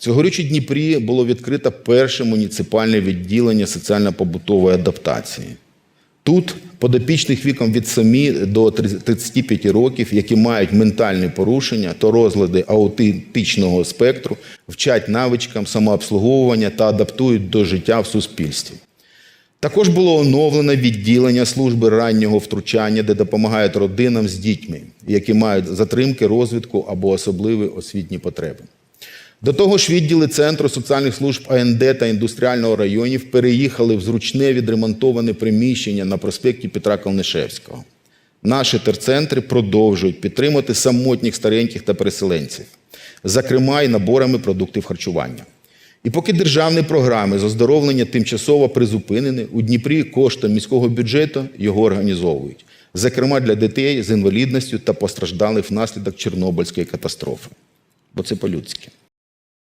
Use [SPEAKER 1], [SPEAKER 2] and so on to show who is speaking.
[SPEAKER 1] Цьогоріч у Дніпрі було відкрито перше муніципальне відділення соціально-побутової адаптації. Тут подопічних віком від 7 до 35 років, які мають ментальні порушення та розлади аутистичного спектру, вчать навичкам самообслуговування та адаптують до життя в суспільстві. Також було оновлено відділення служби раннього втручання, де допомагають родинам з дітьми, які мають затримки розвитку або особливі освітні потреби. До того ж, відділи Центру соціальних служб АНД та індустріального районів переїхали в зручне відремонтоване приміщення на проспекті Петра Колнишевського. Наші терцентри продовжують підтримати самотніх стареньких та переселенців, зокрема і наборами продуктів харчування. І поки державні програми з оздоровлення тимчасово призупинені, у Дніпрі коштом міського бюджету його організовують, зокрема для дітей з інвалідністю та постраждалих внаслідок Чорнобильської катастрофи. Бо це по-людськи.